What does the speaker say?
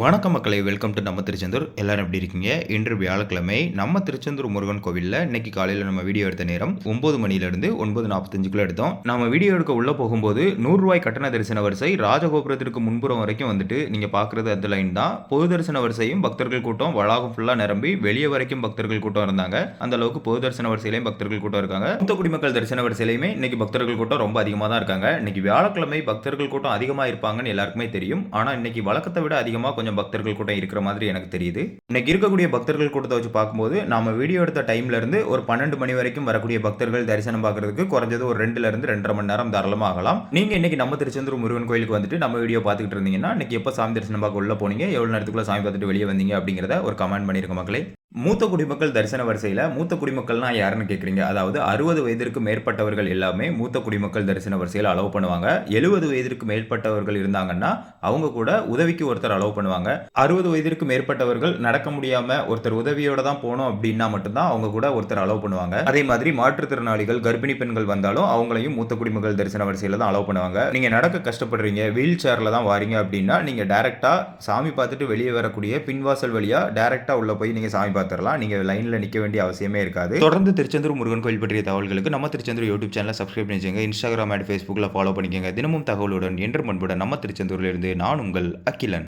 வணக்கம் மக்களை welcome to நம்ம திருச்செந்தூர். எல்லாரும் எப்படி இருக்கீங்க? இன்று வியாழக்கிழமை நம்ம திருச்செந்தூர் முருகன் கோவிலில் இன்னைக்கு காலையில் நம்ம வீடியோ எடுத்த நேரம் ஒன்பது மணியிலிருந்து ஒன்பது நாற்பத்தஞ்சுக்குள்ள எடுத்தோம். நம்ம வீடியோ எடுக்க உள்ள போகும்போது நூறுரூவாய் கட்டண தரிசன வரிசை ராஜகோபுரத்திற்கு முன்புறம் வரைக்கும் வந்துட்டு நீங்கள் பார்க்குறது அந்த லைன் தான். பொது தரிசன வரிசையும் பக்தர்கள் கூட்டம் வளாகம் ஃபுல்லாக நிரம்பி வெளியே வரைக்கும் பக்தர்கள் கூட்டம் இருந்தாங்க. அந்த அளவுக்கு பொது தரிசன வரிசையிலையும் பக்தர்கள் கூட்டம் இருக்காங்க. மூத்த குடிமக்கள் தரிசன வரிசையிலையுமே இன்னைக்கு பக்தர்கள் கூட்டம் ரொம்ப அதிகமாக தான் இருக்காங்க. இன்னைக்கு வியாழக்கிழமை பக்தர்கள் கூட்டம் அதிகமாக இருப்பாங்கன்னு எல்லாருக்குமே தெரியும். ஆனால் இன்னைக்கு வழக்கத்தை விட அதிகமாக கொஞ்சம் பக்தர்கள் கூட்டம் இருக்கிற மாதிரி எனக்கு தெரியுது. இன்னைக்கு இருக்கக்கூடிய பக்தர்கள் கூட்டத்தை வச்சு பார்க்கும்போது நாம வீடியோ எடுத்த டைம்ல இருந்து ஒரு பன்னெண்டு மணி வரைக்கும் வரக்கூடிய பக்தர்கள் தரிசனம் பார்க்கறதுக்கு குறைஞ்சது ஒரு ரெண்டுல இருந்து ரெண்டரை மணி நேரம் தாராளமாக ஆகலாம். நீங்க இன்னைக்கு நம்ம திருச்செந்தூர் முருகன் கோயிலுக்கு வந்துட்டு நம்ம வீடியோ பார்த்துக்கிட்டு இருந்தீங்கன்னா இன்னைக்கு எப்போ சாமி தரிசனம் பார்க்க உள்ள போனீங்க எவ்வளவு நேரத்துக்குள்ள சாமி பார்த்துட்டு வெளியே வந்தீங்க அப்படிங்கிறத ஒரு கமெண்ட் பண்ணிருக்க மக்களே. மூத்த குடிமக்கள் தரிசன வரிசையில் மூத்த குடிமக்கள்னா யாருன்னு கேட்குறீங்க அதாவது அறுபது வயதிற்கு மேற்பட்டவர்கள் எல்லாமே மூத்த குடிமக்கள் தரிசன வரிசையில் அலோவ் பண்ணுவாங்க. எழுபது வயதிற்கு மேற்பட்டவர்கள் இருந்தாங்கன்னா அவங்க கூட உதவிக்கு ஒருத்தர் அலோவ் பண்ணுவாங்க. அறுபது வயதிற்கு மேற்பட்டவர்கள் நடக்க முடியாமல் ஒருத்தர் உதவியோட தான் போகணும் அப்படின்னா மட்டும்தான் அவங்க கூட ஒருத்தர் அலோவ் பண்ணுவாங்க. அதே மாதிரி மாற்றுத்திறனாளிகள் கர்ப்பிணி பெண்கள் வந்தாலும் அவங்களையும் மூத்த குடிமக்கள் தரிசன வரிசையில் தான் அலோவ் பண்ணுவாங்க. நீங்கள் நடக்க கஷ்டப்படுறீங்க வீல் சேரில் தான் வாரீங்க அப்படின்னா நீங்கள் டேரெக்டாக சாமி பார்த்துட்டு வெளியே வரக்கூடிய பின்வாசல் வழியா டேரெக்டாக உள்ளே போய் நீங்கள் சாமி பார்த்து பார்த்துடலாம் நீங்க லைன்ல நிற்க வேண்டிய அவசியமே இருக்காது. தொடர்ந்து திருச்செந்தூர் முருகன் கோயில் பற்றிய தகவல்களுக்கு நம்ம திருச்செந்தூர் யூடியூப் சேனலை சப்ஸ்கிரைப் பண்ணிச்சுங்க இன்ஸ்டாகிராம் அண்ட் ஃபேஸ்புக்கில் ஃபாலோ பண்ணிக்கோங்க. தினமும் தகவலுடன் என்று முன்புடன் நம்ம திருச்செந்தூரிலிருந்து நான் உங்கள் அகிலன்.